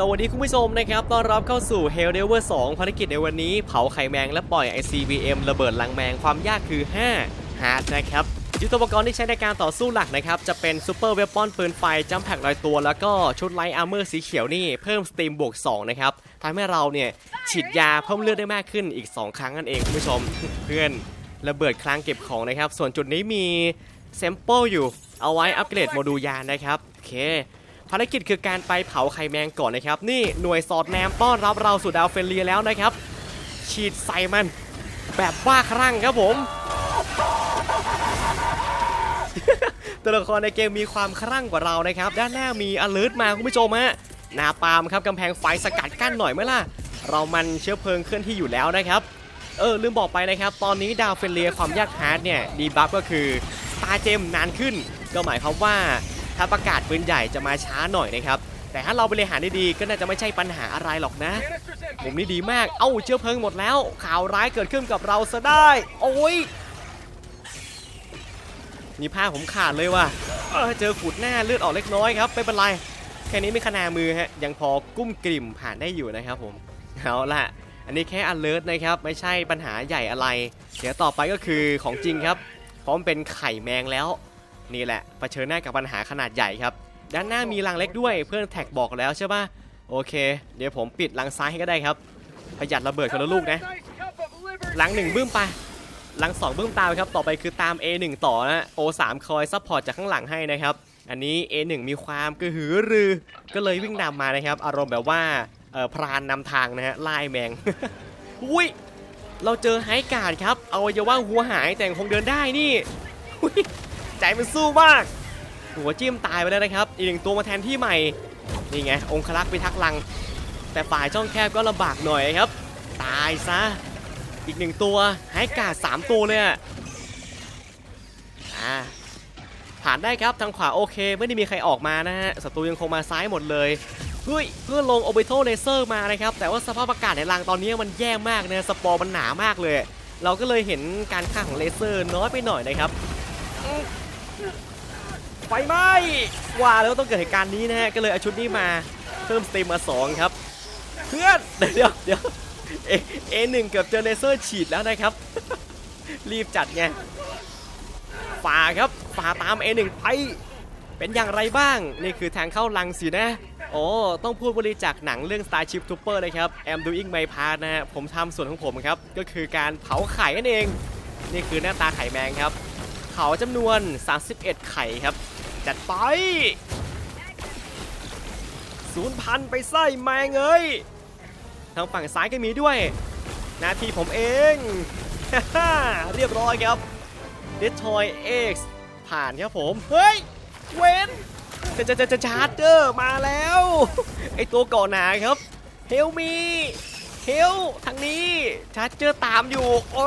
สวัสดีคุณผู้ชมนะครับ ต้อนรับเข้าสู่ Hell d e v e r 2 ภารกิจในวันนี้ เผาไข่แมงและปล่อย ICBM ระเบิดลังแมงความยากคือ5ฮาร์ดนะครับยุทธปกรณ์ที่ใช้ในการต่อสู้หลักนะครับ จะเป็นซูเปอร์เวปอนปืนไฟจัมแพกลอยตัว แล้วก็ชุดไลท์อาร์เมอร์สีเขียวนี่ เพิ่มสตรีมบวก 2 นะครับทำให้เราเนี่ยฉีดยาเพิ่มเลือดได้มากขึ้นอีก 2 ครั้งนั่นเองคุณผู้ชม เพื่อนระเบิดคลังเก็บของนะครับ ส่วนจุดนี้มีแซมเปิลอยู่เอาไว้อัปเกรดโมดูลยานะครับโอเค ภารกิจคือการไปเผาไข่แมงก่อนนะครับ นี่หน่วยสอดแนมต้อนรับเราสู่ดาวเฟรเลียแล้วนะครับ ฉีดใส่มัน แบบบ้าคลั่งครับผม ตัวละครในเกมมีความคลั่งกว่าเรานะครับ ด้านหน้ามีอล e r t มาคุณผู้ชมฮะนาปามครับกำแพงไฟสกัดกั้นหน่อยไหมล่ะ เรามันเชื้อเพลิงเคลื่อนที่อยู่แล้วนะครับ เออลืมบอกไปนะครับ ตอนนี้ดาวเฟรเลียความยากฮาร์ดเนี่ยดีบัฟก็คือตาเจมนานขึ้น ก็หมายความว่า ถ้าประกาศปืนใหญ่จะมาช้าหน่อยนะครับ แต่ถ้าเราบริหารได้ดีก็น่าจะไม่ใช่ปัญหาอะไรหรอกนะ ผมนี่ดีมาก เอ้าเชื้อเพลิงหมดแล้ว ข่าวร้ายเกิดขึ้นกับเราซะได้ โอ้ยมีผ้าผมขาดเลยว่ะเออเจอขูดหน้าเลือดออกเล็กน้อยครับไม่เป็นไร แค่นี้ไม่ขนามือฮะ ยังพอกุ้มกลิ่มผ่านได้อยู่นะครับผม เอาล่ะ อันนี้แค่ alert นะครับ ไม่ใช่ปัญหาใหญ่อะไร เดี๋ยวต่อไปก็คือของจริงครับ พร้อมเป็นไข่แมงแล้ว นี่แหละเผชิญหน้ากับปัญหาขนาดใหญ่ครับ ด้านหน้ามีรังเล็กด้วยเพื่อนแท็กบอกแล้วใช่ปะโอเค เดี๋ยวผมปิดรังซ้ายให้ก็ได้ครับ ประหยัดระเบิดคนละลูกนะหลังหนึ่งบึ้มไปหลังสองบึ้มตามครับต่อไปคือตาม A1 ต่อนะ O3 คอยซัพพอร์ตจากข้างหลังให้นะครับอันนี้ A1 มีความกระหือรือ ก็เลยวิ่งนำมานะครับ อารมณ์แบบว่าพรานนำทางนะฮะไล่แมงอุ้ยเราเจอไฮการ์ดครับ เอาอวัยวะหัวหายแต่ยังคงเดินได้นี่อุ๊ย ใจมันสู้มาก หัวจิ้มตายไปแล้วนะครับ อีกหนึ่งตัวมาแทนที่ใหม่ นี่ไง องคลักษ์ไปทักลัง แต่ฝ่ายช่องแคบก็ลำบากหน่อยครับ ตายซะ อีกหนึ่งตัวให้กาดสามตัวเลยอะอ่าผ่านได้ครับทางขวาโอเค ไม่ได้มีใครออกมานะฮะศัตรูยังคงมาซ้ายหมดเลยเฮ้ยเพื่อลงโอเบโตเลเซอร์มานะครับ แต่ว่าสภาพอากาศในรังตอนนี้มันแย่มากนะสปอร์มันหนามากเลย เราก็เลยเห็นการฆ่าของเลเซอร์น้อยไปหน่อยนะครับ ไฟไหม้ว่าแล้วต้องเกิดเหตุการณ์นี้นะฮะก็เลยเอาชุดนี้มาเพิ่มสตรีมมาสองครับเพื่อนเดี๋ยวเดี๋ยวเอเอหนึ่งเกือบเจอเลเซอร์ฉีดแล้วนะครับ รีบจัดไงฝ่าครับฝ่าตาม A1 ไปเป็นอย่างไรบ้าง นี่คือทางเข้าลังสินะโอ้ต้องพูดบริจาคหนังเรื่อง Starship Trooper นะครับ Am Doing My Part นะฮะผมทำส่วนของผมครับ ก็คือการเผาไข่นั่นเอง นี่คือหน้าตาไข่แมงครับ เผาจำนวน 31 ไข่ครับ จัดไปศูนย์พันไปไส้แมงเอ้ยทางฝั่งซ้ายก็มีด้วย นาทีผมเอง เรียบร้อยครับ Destroy X ผ่านครับผม เฮ้ย เวนจะจะจะจะชาร์จเจอร์มาแล้ว ไอตัวก่อหนาครับเฮลมีเฮลทางนี้ชาร์จเจอร์ตามอยู่โอ้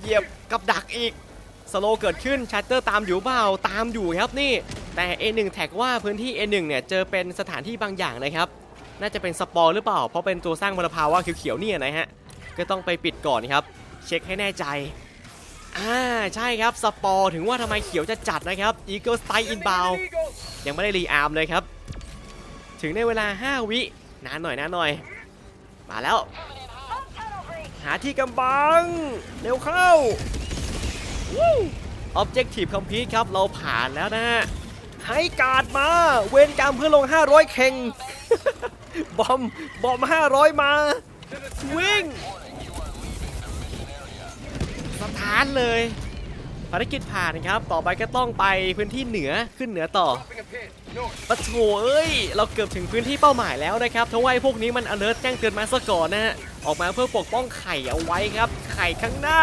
เหยียบกับดักอีก สโลเกิดขึ้นชาร์เจอร์ตามอยู่เปล่าตามอยู่ครับนี่ แต่ A1 แท็กว่าพื้นที่ A1 เนี่ยเจอเป็นสถานที่บางอย่างนะครับ น่าจะเป็นสปอร์หรือเปล่า เพราะเป็นตัวสร้างมลภาวะเขียวๆเนี่ยนะฮะก็ต้องไปปิดก่อนครับ เช็คให้แน่ใจอ่าใช่ครับสปอร์ถึงว่าทำไมเขียวจะจัดนะครับ Eagle Strike Inbound ยังไม่ได้รีอาร์มเลยครับ ถึงในเวลา 5 วินานหน่อยนานหน่อย มาแล้ว หาที่กำบัง เร็วเข้า Objective c o m p l e t ครับ เราผ่านแล้วนะฮะให้การ์ดมา เวนกรรมเพื่อลง 500 เข่ง บอม บอม 500 มา วิ่ง สถานเลย ภารกิจผ่านครับ ต่อไปก็ต้องไปพื้นที่เหนือขึ้นเหนือต่อปะโถเอ้ย เราเกือบถึงพื้นที่เป้าหมายแล้วนะครับทว่าไอ้พวกนี้มัน alert แจ้งเตือนมาซะก่อนนะฮะ ออกมาเพื่อปกป้องไข่เอาไว้ครับ ไข่ข้างหน้า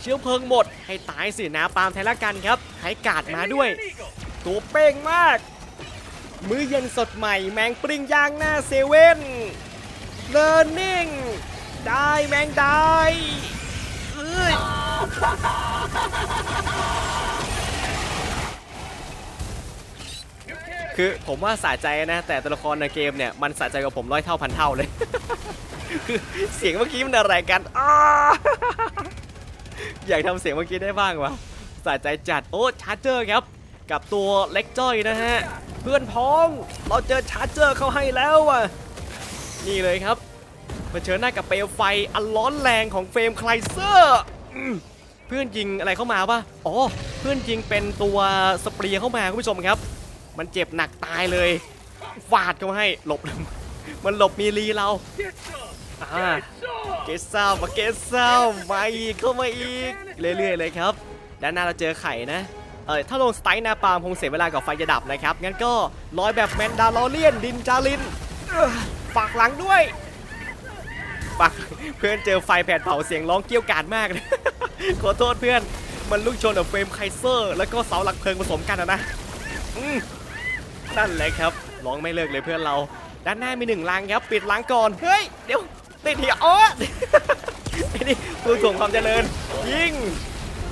เชื้อเพลิงหมด ให้ตายสินะปาล์มไทยละกันครับให้กาดมาด้วย ตัวเป้งมาก มื้อเย็นสดใหม่แมงปริงย่างหน้าเซเว่นเลิร์นิ่งได้แมงได้เอ้ยคือผมว่าสะใจนะ แต่ตัวละครในเกมเนี่ย มันสะใจกับผมร้อยเท่าพันเท่าเลย คือเสียงเมื่อกี้มันอะไรกันอ้า อยากทำเสียงเมื่อกี้ได้บ้างวะสะใจจัดโอ้ชาร์เจอร์ครับ กับตัวเล็กจ้อยนะฮะ เพื่อนพ้องเราเจอชาร์เจอร์เขาให้แล้วอะนี่เลยครับมาเชิญหน้ากับเปลวไฟอันร้อนแรงของเฟรมไคลเซอร์เพื่อนยิงอะไรเข้ามาปะอ๋อ เพื่อนยิงเป็นตัวสเปรียเข้ามาคุณผู้ชมครับ มันเจ็บหนักตายเลยฟาดเข้ามาให้หลบ มันหลบมีรีเราอ่า เกสซ่ามาเกสซ่ามาอีกเข้ามาอีก เรื่อยๆเลยครับ ด้านหน้าเราเจอไข่นะเออถ้าลงสไตล์หนาปามคงเสียเวลากับไฟจะดับนะครับ งั้นก็ลอยแบบแมนดาลอเลียนดินจารินฝากหลังด้วยฝากเพื่อนเจอไฟแผดเผาเสียงร้องเกี้ยวกาดมากเลยขอโทษเพื่อน มันลูกชนกับเฟรมไคเซอร์ แล้วก็เสาหลักเพลิงผสมกันนะนั่นแหละครับร้องไม่เลิกเลยเพื่อนเรา ด้านหน้ามีหนึ่งลังครับ ปิดลังก่อน เฮ้ย เดี๋ยว ติดเหียอ๋อไอ้นี่ตัวถ่งความเจริญ ยิง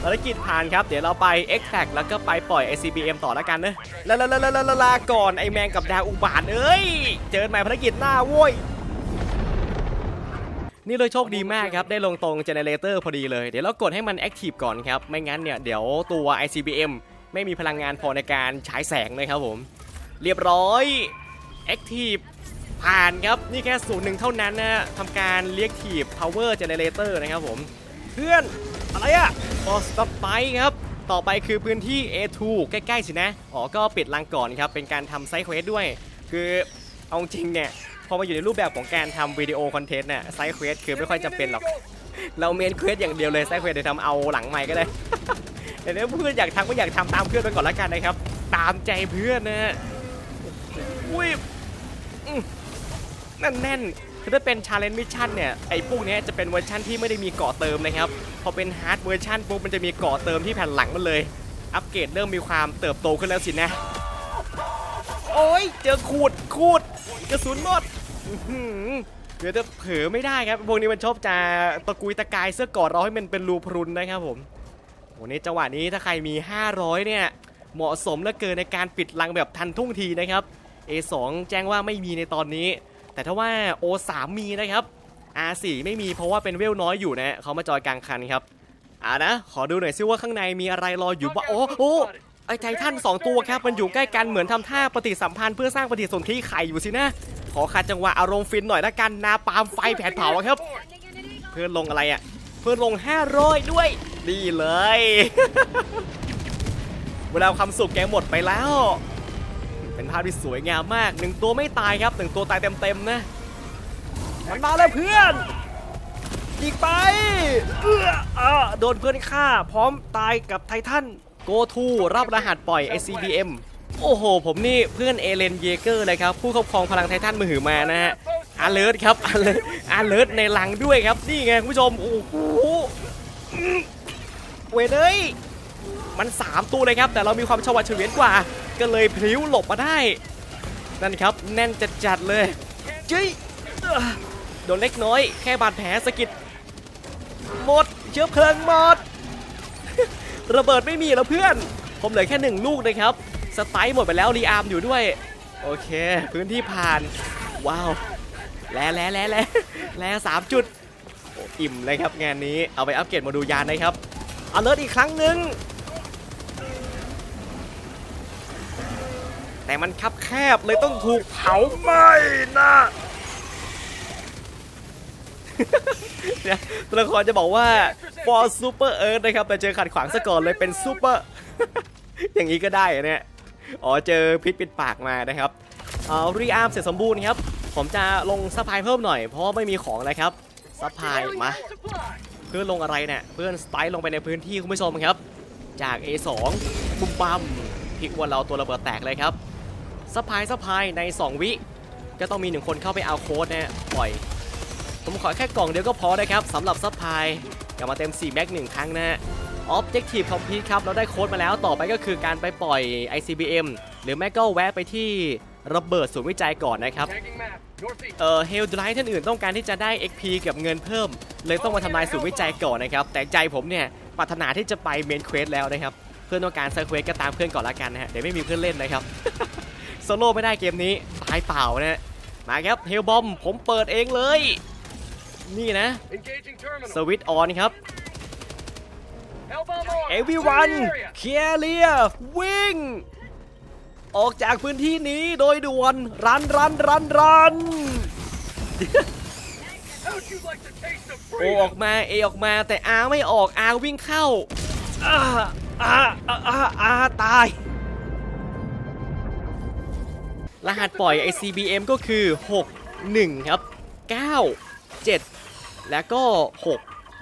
ภารกิจผ่านครับ เดี๋ยวเราไป e x t r a c t แล้วก็ไปปล่อย ICBM ต่อแล้วกันเนอะลาลาลาลาลาลาลาก่อนไอแมงกับดาวอุบาทเอ้ย เจอใหม่ภารกิจหน้าโว้ยนี่เลยโชคดีมากครับ ได้ลงตรงเจเนเรเตอร์พอดีเลย เดี๋ยวเรากดให้มันแอคทีฟก่อนครับ ไม่งั้นเนี่ย เดี๋ยวตัว ICBM ไม่มีพลังงานพอในการฉายแสงนะครับผม เรียบร้อยแอคทีฟ ผ่านครับ นี่แค่ศูนย์หนึ่งเท่านั้นนะทำการเรียกทีบ power generator นะครับผม เพื่อน อะไรอะพอสต็อปไปครับ ต่อไปคือพื้นที่ A2 ใกล้ๆสินะ อ๋อ ก็ปิดลังก่อนครับ เป็นการทำไซต์เควสด้วย คือเอาจริงเนี่ย พอมาอยู่ในรูปแบบของการทำวิดีโอคอนเทนต์น่ะไซต์เควสคือไม่ค่อยจำเป็นหรอก เราเมนเควสอย่างเดียวเลยไซต์เควสเดี๋ยวทำเอาหลังใหม่ก็ได้แต่ถ้าเพื่อนอยากทำก็อยากทำตามเพื่อนไปก่อนละกันนะครับ ตามใจเพื่อนนะฮะอุ้ย แน่นแน่นๆคือถ้าเป็นชาเลนจ์มิชชั่นเนี่ยไอ้พวกนี้จะเป็นเวอร์ชั่นที่ไม่ได้มีเกาะเติมนะครับพอเป็นฮาร์ดเวอร์ชันปุ๊บมันจะมีเกาะเติมที่แผ่นหลังมันเลย อัปเกรดเริ่มมีความเติบโตขึ้นแล้วสินะ โอ้ยเจอขูดขูดกระสุนหมดอื้อหือเดี๋ยวจะเผลอไม่ได้ครับพวกนี้มันชอบจะตะกุยตะกายเสื้อกอดเราให้มันเป็นรูพรุนนะครับผมโหนี่จังหวะนี้ถ้าใครมี 500 เนี่ยเหมาะสมเหลือเกินในการปิดลังแบบทันท่วงทีนะครับ A2 แจ้งว่าไม่มีในตอนนี้ แต่ถ้าว่า O3 มีนะครับ R4 ไม่มีเพราะว่าเป็นเวลน้อยอยู่นะเขามาจอยกลางคันครับอ่านะ ขอดูหน่อยซิว่าข้างในมีอะไรรออยู่บ้างโอ้โอ้ไอ้ไททันสองตัวครับ มันอยู่ใกล้กันเหมือนทำท่าปฏิสัมพันธ์เพื่อสร้างปฏิสนธิไข่อยู่สินะ ขอขัดจังหวะอารมณ์ฟินหน่อยละกันนาปาล์มไฟแผดเผาครับ เพื่อนลงอะไรอะ เพื่อนลง 500 ด้วยดีเลย เวลาความสุขแกหมดไปแล้ว เป็นภาพที่สวยงามมากหนึ่งตัวไม่ตายครับหนึ่งตัวตายเต็มๆนะมันมาแล้วเพื่อนยิงไปเอออโดนเพื่อนฆ่า พร้อมตายกับไททัน Go to รับรหัสปล่อย ICBM โอ้โห ผมนี่เพื่อนเอเลนเยเกอร์เลยครับ ผู้ครอบครองพลังไททันมือหือมานะฮะอาเลิร์ดครับอาเลิร์อาเลิร์ดในหลังด้วยครับ นี่ไงคุณผู้ชม โอ้โหเวทเอ้ย มัน 3 ตัวเลยครับ แต่เรามีความชวัดเฉวียนกว่า ก็เลยพลิ้วหลบมาได้ นั่นครับ แน่นจัดๆเลยจี้โดนเล็กน้อย แค่บาดแผลสะกิดหมดเชื้อเพลิงหมด ระเบิดไม่มีแล้วเพื่อน ผมเหลือแค่หนึ่งลูกนะครับ สไตล์หมดไปแล้วรีอาร์มอยู่ด้วย โอเค พื้นที่ผ่าน ว้าว แล้แล้แล้แล้แล้สามจุดอิ่มเลยครับงานนี้เอาไปอัปเกรดมาดูยานนะครับเอาเลิศอีกครั้งหนึ่ง แต่มันคับแคบเลยต้องถูกเผาไหม้นะเนี่ยตัวละครจะบอกว่า for super earth นะครับแต่เจอขัดขวางซะก่อนเลยเป็น super อย่างนี้ก็ได้เนี่ยอ๋อเจอพิษปิดปากมานะครับเอ่อรีอาร์มเสร็จสมบูรณ์ครับผมจะลงซัพพลายเพิ่มหน่อย เพราะไม่มีของนะครับซัพพลายมาเพื่อนลงอะไรเนี่ยเพื่อนสไตล์ลงไปในพื้นที่คุณผู้ชมครับ จาก A2 บุมบัมพิกวันเราตัวระเบิดแตกเลยครับ ซัพพลายซัพพลายใน 2 วิก็ต้องมีหนึ่งคนเข้าไปเอาโค้ดนะปล่อย ผมขอแค่กล่องเดียวก็พอนะครับสำหรับซัพพลายกลับมาเต็ม 4 แม็กหนึ่งครั้งนะฮะ Objective Complete ครับ เราได้โค้ดมาแล้วต่อไปก็คือการไปปล่อย ICBM หรือแม่ก็แวะไปที่ระเบิดศูนย์วิจัยก่อนนะครับ เอ่อเฮลไลท์ท่านอื่นต้องการที่จะได้ XP กับเงินเพิ่ม เลยต้องมาทำลายศูนย์วิจัยก่อนนะครับ แต่ใจผมเนี่ยปรารถนาที่จะไปเมนเควสแล้วนะครับ เพื่อนต้องการเซอร์เควสก็ตามเพื่อนก่อนละกันนะฮะ เดี๋ยวไม่มีเพื่อนเล่นนะครับ โซโล่ไม่ได้เกมนี้ตายเปล่านะฮะมาครับเฮลบอมผมเปิดเองเลย นี่นะ Engaging terminal. สวิตออนครับ Hellbomb on. everyone Secure the area. เคลียร์เรียวิ่ง ออกจากพื้นที่นี้โดยด่วนรันรันรันรันโอออกมาเอออกมาแต่อาไม่ออกอาวิ่งเข้าอาอาอาอาอาตาย รหัสปล่อย ICBM ก็คือ 6 1 ครับ 9 7 แล้วก็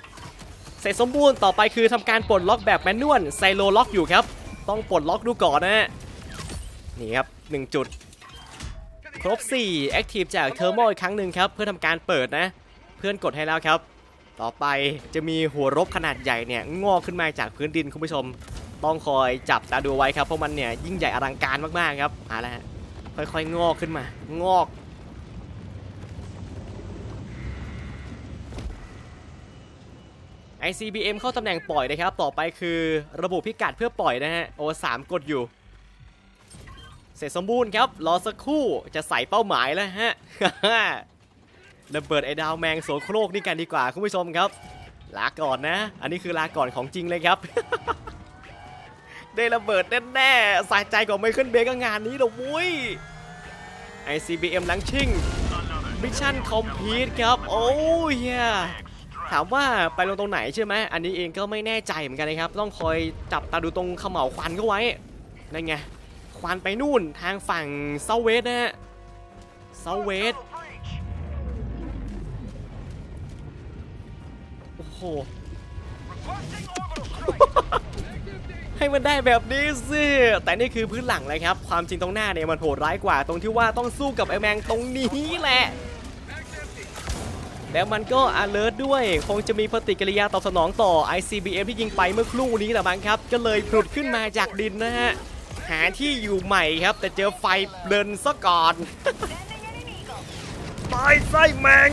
6 เสร็จสมบูรณ์ต่อไปคือทำการปลดล็อกแบบแมนนวลไซโลล็อกอยู่ครับ ต้องปลดล็อกดูก่อนนะฮะนี่ครับ 1 จุด ครบ 4 Active จากเทอร์โมอีกครั้งหนึ่งครับ เพื่อทำการเปิดนะ เพื่อนกดให้แล้วครับ ต่อไปจะมีหัวรบขนาดใหญ่เนี่ยงอกขึ้นมาจากพื้นดินคุณผู้ชม ต้องคอยจับตาดูไว้ครับเพราะมันเนี่ยยิ่งใหญ่อลังการมากๆครับเอาละฮะ ค่อยๆงอกขึ้นมา งอก ICBM เข้าตำแหน่งปล่อยนะครับ ต่อไปคือระบุพิกัดเพื่อปล่อยนะฮะ โอสามกดอยู่ เสร็จสมบูรณ์ครับ รอสักครู่จะใส่เป้าหมายแล้วฮะระเบิดไอ้ดาวแมงโสโครกนี่กันดีกว่าคุณผู้ชมครับ ลาก่อนนะ อันนี้คือลาก่อนของจริงเลยครับ ได้ระเบิดแน่ๆสายใจของไมเคิลเบย์ก็งานนี้เดอมุ้ย ICBM ลังชิงมิชชั่นคอมพลีทครับ โอ้ยถามว่าไปลงตรงไหนใช่ไหมอันนี้เองก็ไม่แน่ใจเหมือนกันนะครับ ต้องคอยจับตาดูตรงเขม่าควันก็ไว้ นั่นไง ควันไปนู่นทางฝั่งเซาเวสนะฮะเซาเวสโอ้โห ให้มันได้แบบนี้สิแต่นี่คือพื้นหลังเลยครับ ความจริงตรงหน้าเนี่ยมันโหดร้ายกว่า ตรงที่ว่าต้องสู้กับไอแมงตรงนี้แหละ แล้วมันก็ alert ด้วย คงจะมีปฏิกิริยาตอบสนองต่อ ICBM ที่ยิงไปเมื่อครู่นี้แหละมั้งครับ ก็เลยผุดขึ้นมาจากดินนะฮะ หาที่อยู่ใหม่ครับ แต่เจอไฟเดินซะก่อนตายไส้แมง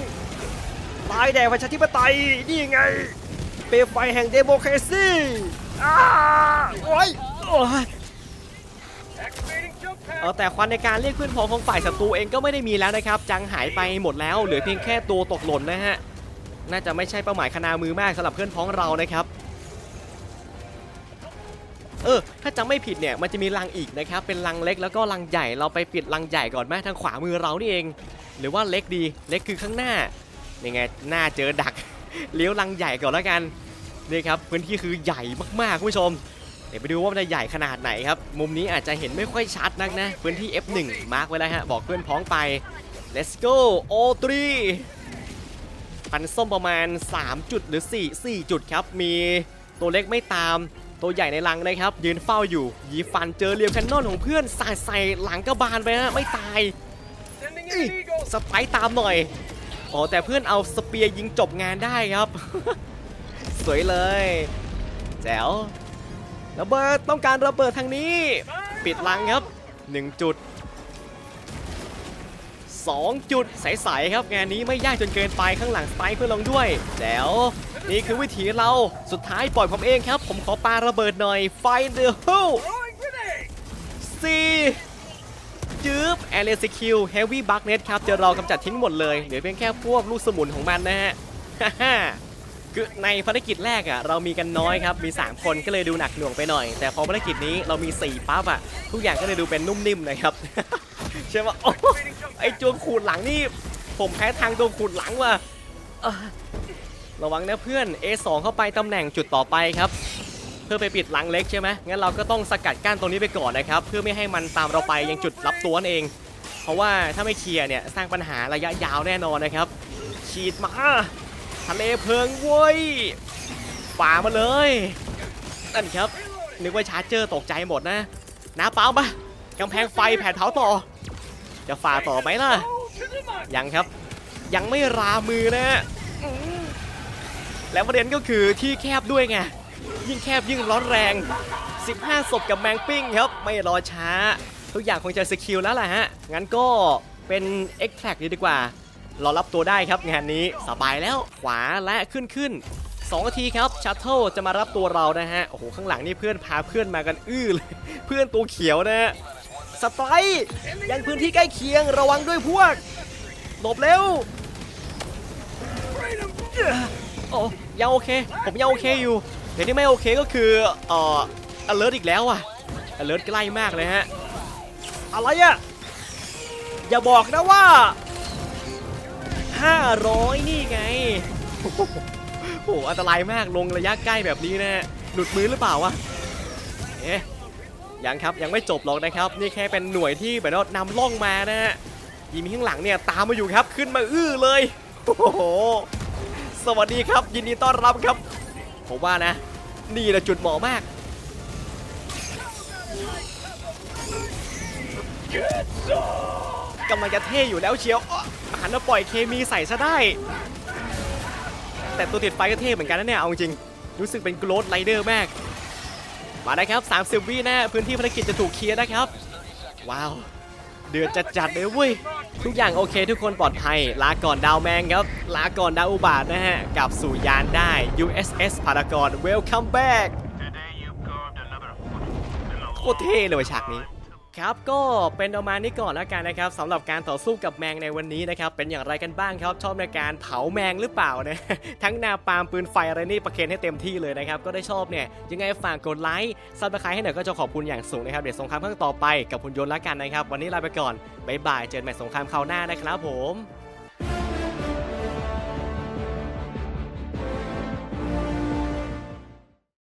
ตายแด่ประชาธิปไตยนี่ไง เปลวไฟแห่งเดโมแครซี โอ้ยโอ้ยเออแต่ควันในการเรียกเพื่อนพ้องของฝ่ายศัตรูเองก็ไม่ได้มีแล้วนะครับ จังหายไปหมดแล้ว เหลือเพียงแค่ตัวตกหล่นนะฮะ น่าจะไม่ใช่เป้าหมายคณามือมากสำหรับเพื่อนพ้องเรานะครับ เออ ถ้าจำไม่ผิดเนี่ยมันจะมีรังอีกนะครับ เป็นรังเล็กแล้วก็รังใหญ่เราไปปิดรังใหญ่ก่อนไหมทางขวามือเรานี่เอง หรือว่าเล็กดีเล็กคือข้างหน้านี่ไงหน้าเจอดักเลี้ยวรังใหญ่ก่อนแล้วกัน นี่ครับพื้นที่คือใหญ่มากๆคุณผู้ชม เดี๋ยวไปดูว่ามันจะใหญ่ขนาดไหนครับ มุมนี้อาจจะเห็นไม่ค่อยชัดนักนะ พื้นที่ F1 มาร์กไว้แล้วฮะ บอกเพื่อนพ้องไป let's go O3 ปันส้มประมาณ 3 จุดหรือ 4 4 จุดครับ มีตัวเล็กไม่ตามตัวใหญ่ในรังนะครับ ยืนเฝ้าอยู่ ยีฟันเจอเรียวแคนนอนของเพื่อนสาดใส่หลังกระบาลไปฮะไม่ตายสไปร์ตามหน่อยอ๋อแต่เพื่อนเอาสเปียร์ยิงจบงานได้ครับ สวยเลย แจ๋วระเบิดต้องการระเบิดทางนี้ ปิดลังครับ 1 จุด 2 จุดใสๆครับ งานนี้ไม่ยากจนเกินไปข้างหลังสไปร์เพื่อนลงด้วย แจ๋วนี่คือวิถีเราสุดท้ายปล่อยผมเองครับ ผมขอปาระเบิดหน่อย Find the hole สี่จืบแอเรสคิวเฮฟวี่บักเนตครับจะรอกำจัดทิ้งหมดเลย เหลือเพียงแค่พวกลูกสมุนของมันนะฮะ คือในภารกิจแรกอะเรามีกันน้อยครับมี 3 คนก็เลยดูหนักหน่วงไปหน่อย แต่พอภารกิจนี้เรามี 4ปั๊บอะทุกอย่างก็เลยดูเป็นนุ่มนิ่มนะครับใช่ไหมโอ้ไอจวงขูดหลังนี่ ผมแพ้ทางตัวขูดหลังว่ะระวังนะเพื่อน A2 เข้าไปตำแหน่งจุดต่อไปครับ เพื่อไปปิดหลังเล็กใช่ไหมงั้นเราก็ต้องสกัดกั้นตรงนี้ไปก่อนนะครับ เพื่อไม่ให้มันตามเราไปยังจุดรับตัวนั่นเอง เพราะว่าถ้าไม่เคลียร์เนี่ยสร้างปัญหาระยะยาวแน่นอนนะครับฉีดมา ทะเลเพลิงเว้ยฝ่ามาเลยนั่นครับ นึกว่าชาร์จเจอร์ตกใจหมดนะน้าเปล่าปะกำแพงไฟแผดเผาต่อ จะฝ่าต่อไหมล่ะ ยังครับ ยังไม่รามือนะแล้วประเด็นก็คือที่แคบด้วยไง ยิ่งแคบยิ่งร้อนแรง 15ศพกับแมงปิ้งครับ ไม่รอช้า ทุกอย่างคงจะสกิลแล้วแหละฮะ งั้นก็เป็น e x t r a c t ดีกว่า รอรับตัวได้ครับงานนี้สบายแล้วขวาและขึ้นขึ้น2นาทีครับชัตเทิลจะมารับตัวเรานะฮะโอ้โหข้างหลังนี่เพื่อนพาเพื่อนมากันอื้อเลย เพื่อนตัวเขียวนะฮะสไตร์ยังพื้นที่ใกล้เคียงระวังด้วยพวกหลบเร็วโอ้ยังโอเค ผมยังโอเคอยู่เดี๋ยวที่ไม่โอเคก็คือเอ่อ alert อีกแล้วอะ alert ใกล้มากเลยฮะอะไรอะอย่าบอกนะว่า 500 นี่ไง โอ้โหอันตรายมากลงระยะใกล้แบบนี้นะหลุดมือหรือเปล่าวะ เอ๊ะยังครับยังไม่จบหรอกนะครับ นี่แค่เป็นหน่วยที่แบบว่านำล่องมานะฮะยีมีข้างหลังเนี่ยตามมาอยู่ครับขึ้นมาอื้อเลยโอ้โหสวัสดีครับ ยินดีต้อนรับครับผมว่านะ นี่แหละจุดเหมาะมากกำลังจะเท่อยู่แล้วเชียวอ หันมาปล่อยเคมีใส่ซะได้ แต่ตัวติดไฟก็เท่เหมือนกันนะเนี่ย เอาจริง รู้สึกเป็นโกลดไรเดอร์มาก มาได้ครับ 30 วินะพื้นที่ภารกิจจะถูกเคลียร์นะครับ ว้าว เดือดจัดๆเลยเว้ย ทุกอย่างโอเคทุกคนปลอดภัย ลาก่อนดาวแมงครับ ลาก่อนดาวอุบาทนะฮะกลับสู่ยานได้ USS พารากอน Welcome back โคตรเท่เลยฉากนี้ ครับก็เป็นประมาณนี้ก่อนแล้วกันนะครับสำหรับการต่อสู้กับแมงในวันนี้นะครับ เป็นอย่างไรกันบ้างครับชอบในการเผาแมงหรือเปล่านะทั้งนาปามปืนไฟอะไรนี่ประเคนให้เต็มที่เลยนะครับ ก็ได้ชอบเนี่ยยังไงฝากกดไลค์ซับสไครต์ให้หน่อยก็จะขอบคุณอย่างสูงนะครับ เดี๋ยวสงครามครั้งต่อไปกับคุณยนต์แล้วกันนะครับ วันนี้ลาไปก่อนบ๊ายบายเจอกันใหม่สงครามคราวหน้านะครับผม